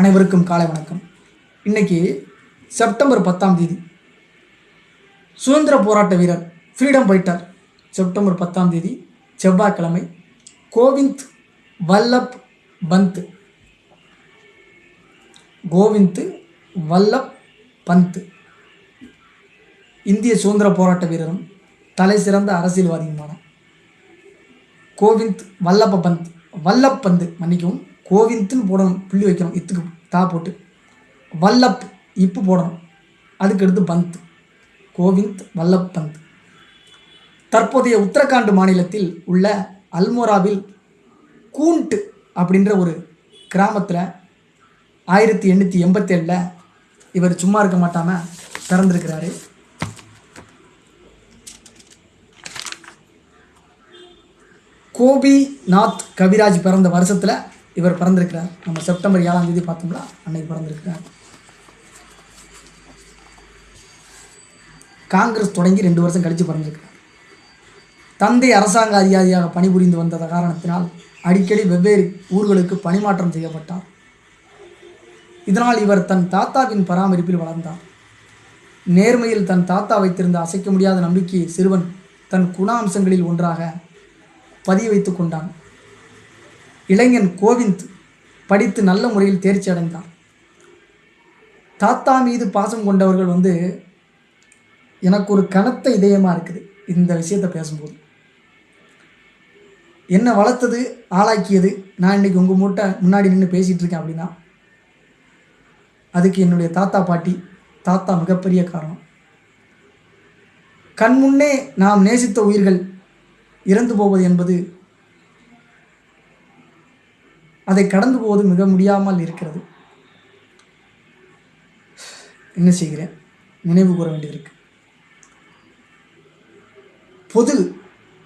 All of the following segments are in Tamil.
அனைவருக்கும் காலை வணக்கம். இன்னைக்கு செப்டம்பர் பத்தாம் தேதி. சுதந்திர போராட்ட வீரர் ஃப்ரீடம் ஃபைட்டர் செப்டம்பர் பத்தாம் தேதி செவ்வாய்க்கிழமை கோவிந்த் வல்லப் பந்த். கோவிந்த் வல்லப் பந்த். இந்திய சுதந்திர போராட்ட வீரரும் தலை சிறந்த அரசியல்வாதியுமான கோவிந்த் வல்லப பந்த் வல்லப் பந்து மன்னிக்கவும் கோவிந்த்னு போடணும் புள்ளி வைக்கணும் இத்துக்கு தா போட்டு. வல்லப் இப்பு போடணும் அதுக்கு அடுத்து பந்த். கோவிந்த் வல்லப் பந்த். தற்போதைய உத்தரகாண்ட் மாநிலத்தில் உள்ள அல்மோராவில் கூண்ட் அப்படின்ற ஒரு கிராமத்தில் ஆயிரத்தி எண்ணூற்றி எண்பத்தேழில் இவர் சும்மா இருக்க மாட்டாமல் பிறந்திருக்கிறாரு. கோபிநாத் கவிராஜ் பிறந்த வருஷத்தில் இவர் பிறந்திருக்கிறார். நம்ம செப்டம்பர் ஏழாம் தேதி பார்த்தோம்ல அன்னைக்கு பிறந்திருக்கிறார். காங்கிரஸ் தொடங்கி ரெண்டு வருஷம் கழித்து பிறந்திருக்கிறார். தந்தை அரசாங்க அதிகாரியாக பணிபுரிந்து வந்த காரணத்தினால் அடிக்கடி வெவ்வேறு ஊர்களுக்கு பணிமாற்றம் செய்யப்பட்டார். இதனால் இவர் தன் தாத்தாவின் பராமரிப்பில் வளர்ந்தார். நேர்மையில் தன் தாத்தா வைத்திருந்த அசைக்க முடியாத நம்பிக்கையை சிறுவன் தன் குண அம்சங்களில் ஒன்றாக பதிய வைத்து கொண்டான். இளைஞன் கோவிந்த் படித்து நல்ல முறையில் தேர்ச்சி அடைந்தார். தாத்தா மீது பாசம் கொண்டவர்கள் வந்து எனக்கு ஒரு கனத்த இதயமாக இருக்குது இந்த விஷயத்தை பேசும்போது. என்னை வளர்த்தது ஆளாக்கியது நான் இன்னைக்கு உங்கள் மூட்டை முன்னாடி நின்று பேசிகிட்டு இருக்கேன் அப்படின்னா அதுக்கு என்னுடைய தாத்தா பாட்டி தாத்தா மிகப்பெரிய காரணம். கண்முன்னே நாம் நேசித்த உயிர்கள் இறந்து போவது என்பது அதை கடந்து போவது மிக முடியாமல் இருக்கிறது. என்ன செய்கிறேன்? நினைவு கூற வேண்டியதிருக்கு. பொது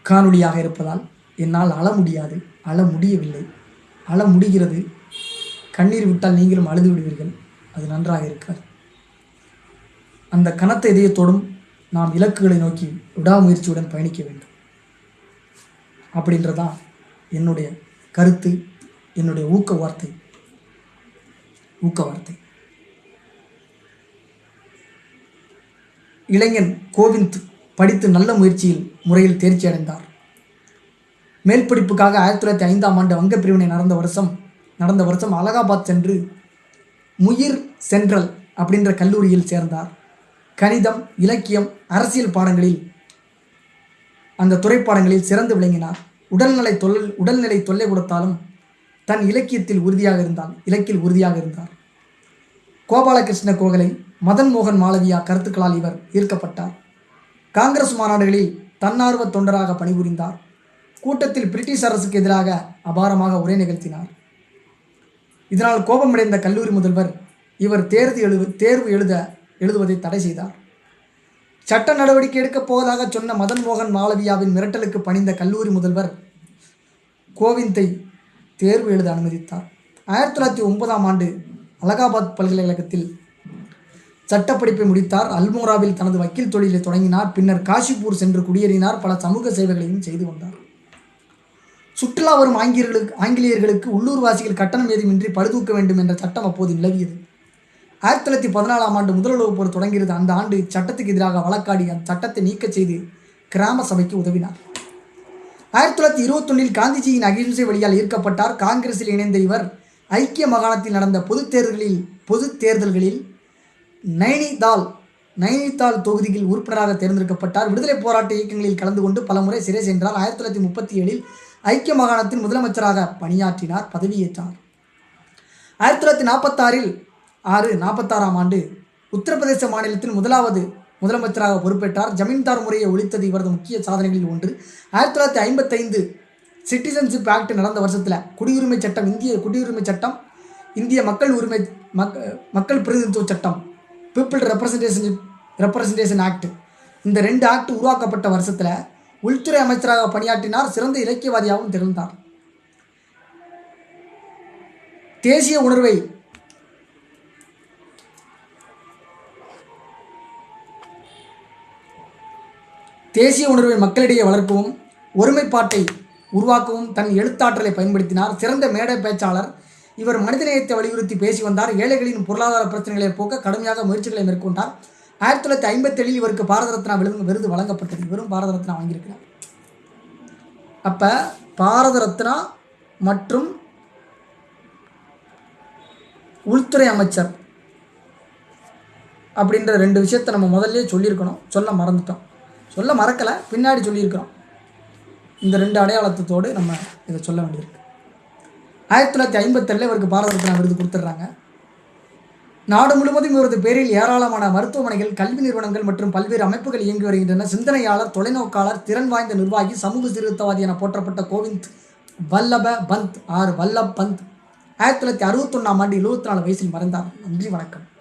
காணொளியாக இருப்பதால் என்னால் அழ முடியாது அழ முடியவில்லை. அழ முடிகிறது கண்ணீர் விட்டால் நீங்களும் அழுது விடுவீர்கள். அது நன்றாக இருக்காது. அந்த கனத்த இதயத்தோடும் நாம் இலக்குகளை நோக்கி விடாமுயற்சியுடன் பயணிக்க வேண்டும். அப்படின்றதான் என்னுடைய கருத்து. என்னுடைய ஊக்க வார்த்தை. ஊக்க வார்த்தை. இளைஞன் கோவிந்த் படித்து நல்ல முயற்சியில் முறையில் தேர்ச்சி அடைந்தார். மேல் படிப்புக்காக ஆயிரத்தி தொள்ளாயிரத்தி ஐந்தாம் ஆண்டு வங்க பிரிவினை நடந்த வருஷம் நடந்த வருஷம் அலகாபாத் சென்று முயிர் சென்ட்ரல் அப்படின்ற கல்லூரியில் சேர்ந்தார். கணிதம் இலக்கியம் அரசியல் பாடங்களில் அந்த துறைப்பாடங்களில் சிறந்து விளங்கினார். உடல்நிலை தொல்லை உடல்நிலை தொல்லை கொடுத்தாலும் தன் இலக்கியத்தில் உறுதியாக இருந்தார் இலக்கில் உறுதியாக இருந்தார். கோபாலகிருஷ்ண கோகலை மதன் மோகன் மாளவியா கருத்துக்களால் இவர் ஈர்க்கப்பட்டார். காங்கிரஸ் மாநாடுகளில் தன்னார்வ தொண்டராக பணிபுரிந்தார். கூட்டத்தில் பிரிட்டிஷ் அரசுக்கு எதிராக அபாரமாக உரை நிகழ்த்தினார். இதனால் கோபமடைந்த கல்லூரி முதல்வர் இவர் தேர்வு எழு தேர்வு எழுத எழுதுவதை தடை செய்தார். சட்ட நடவடிக்கை எடுக்கப் போவதாக சொன்ன மதன் மோகன் மாளவியாவின் மிரட்டலுக்கு பணிந்த கல்லூரி முதல்வர் கோவிந்தை தேர்வு எழுத அனுமதித்தார் ஆயிரத்தி தொள்ளாயிரத்தி ஒன்பதாம் ஆண்டு அலகாபாத் பல்கலைக்கழகத்தில் சட்டப்படிப்பை முடித்தார். அல்மோராவில் தனது வக்கீல் தொழிலை தொடங்கினார். பின்னர் காஷிப்பூர் சென்று குடியேறினார். பல சமூக சேவைகளையும் செய்து வந்தார். சுற்றுலா வரும் ஆங்கிலர்களுக்கு ஆங்கிலேயர்களுக்கு உள்ளூர்வாசிகள் கட்டணம் ஏதுமின்றி பழுதூக்க வேண்டும் என்ற சட்டம் அப்போது நிலவியது. ஆயிரத்தி தொள்ளாயிரத்தி பதினாலாம் ஆண்டு முதலுறவு போர் தொடங்கியது. அந்த ஆண்டு சட்டத்துக்கு எதிராக வழக்காடி அந்த சட்டத்தை நீக்கச் செய்து கிராம சபைக்கு உதவினார். ஆயிரத்தி தொள்ளாயிரத்தி இருபத்தொன்னில் காந்திஜியின் அகிம்சை வழியால் ஈர்க்கப்பட்டார் காங்கிரஸில் இணைந்த இவர். ஐக்கிய மாகாணத்தில் நடந்த பொதுத் தேர்தல்களில் பொதுத் தேர்தல்களில் நைனிதால் நைனிதால் தொகுதியில் உறுப்பினராக தேர்ந்தெடுக்கப்பட்டார். விடுதலை போராட்ட இயக்கங்களில் கலந்து கொண்டு பலமுறை சிறை சென்றார். ஆயிரத்தி தொள்ளாயிரத்தி முப்பத்தி ஏழில் ஐக்கிய மாகாணத்தின் முதலமைச்சராக பணியாற்றினார் பதவியேற்றார். ஆயிரத்தி தொள்ளாயிரத்தி நாற்பத்தாறில் ஆறு நாற்பத்தாறாம் ஆண்டு உத்தரப்பிரதேச மாநிலத்தின் முதலாவது முதலமைச்சராக பொறுப்பேற்றார். ஜமீன்தார் முறையை ஒழித்தது இவரது முக்கிய சாதனைகளில் ஒன்று. ஆயிரத்தி தொள்ளாயிரத்தி ஐம்பத்தைந்து சிட்டிசன்ஷிப் ஆக்ட் நடந்த வருஷத்தில் குடியுரிமை சட்டம் இந்திய குடியுரிமை சட்டம் இந்திய மக்கள் உரிமை மக் மக்கள் பிரதிநிதித்துவ சட்டம் பீப்புள் ரெப்ரசன்டேஷன் ரெப்ரசன்டேஷன் ஆக்ட் இந்த ரெண்டு ஆக்ட் உருவாக்கப்பட்ட வருஷத்தில் உள்துறை அமைச்சராக பணியாற்றினார். சிறந்த இலக்கியவாதியாகவும் திகழ்ந்தார். தேசிய உணர்வை தேசிய உணர்வை மக்களிடையே வளர்க்கவும் ஒருமைப்பாட்டை உருவாக்கவும் தன் எழுத்தாற்றலை பயன்படுத்தினார். சிறந்த மேடை பேச்சாளர். இவர் மனிதநேயத்தை வலியுறுத்தி பேசி வந்தார். ஏழைகளின் பொருளாதார பிரச்சனைகளை போக்க கடுமையாக முயற்சிகளை மேற்கொண்டார். ஆயிரத்தி தொள்ளாயிரத்தி ஐம்பத்தேழில் இவருக்கு பாரத ரத்னா விருது விருது வழங்கப்பட்டது. இவரும் பாரத ரத்னா வாங்கியிருக்கிறார். அப்போ பாரத ரத்னா மற்றும் உள்துறை அமைச்சர் அப்படின்ற ரெண்டு விஷயத்தை நம்ம முதல்ல சொல்லியிருக்கணும். சொல்ல மறந்துட்டோம். சொல்ல மறக்கலை பின்னாடி சொல்லியிருக்கிறோம். இந்த ரெண்டு அடையாளத்தோடு நம்ம இதை சொல்ல வேண்டியிருக்கு. ஆயிரத்தி தொள்ளாயிரத்தி ஐம்பத்தெல்ல இவருக்கு பாரத ரத்னா விருது கொடுத்துட்றாங்க. நாடு முழுவதும் இவரது பேரில் ஏராளமான மருத்துவமனைகள் கல்வி நிறுவனங்கள் மற்றும் பல்வேறு அமைப்புகள் இயங்கி வருகின்றன. சிந்தனையாளர் தொலைநோக்காளர் திறன் வாய்ந்த நிர்வாகி சமூக சீர்திருத்தவாதி என போற்றப்பட்ட கோவிந்த் வல்லப பந்த் ஆர் வல்லப் பந்த். ஆயிரத்தி தொள்ளாயிரத்தி அறுபத்தொன்னாம் ஆண்டு எழுபத்தி நாலு வயசில் மறைந்தார். நன்றி வணக்கம்.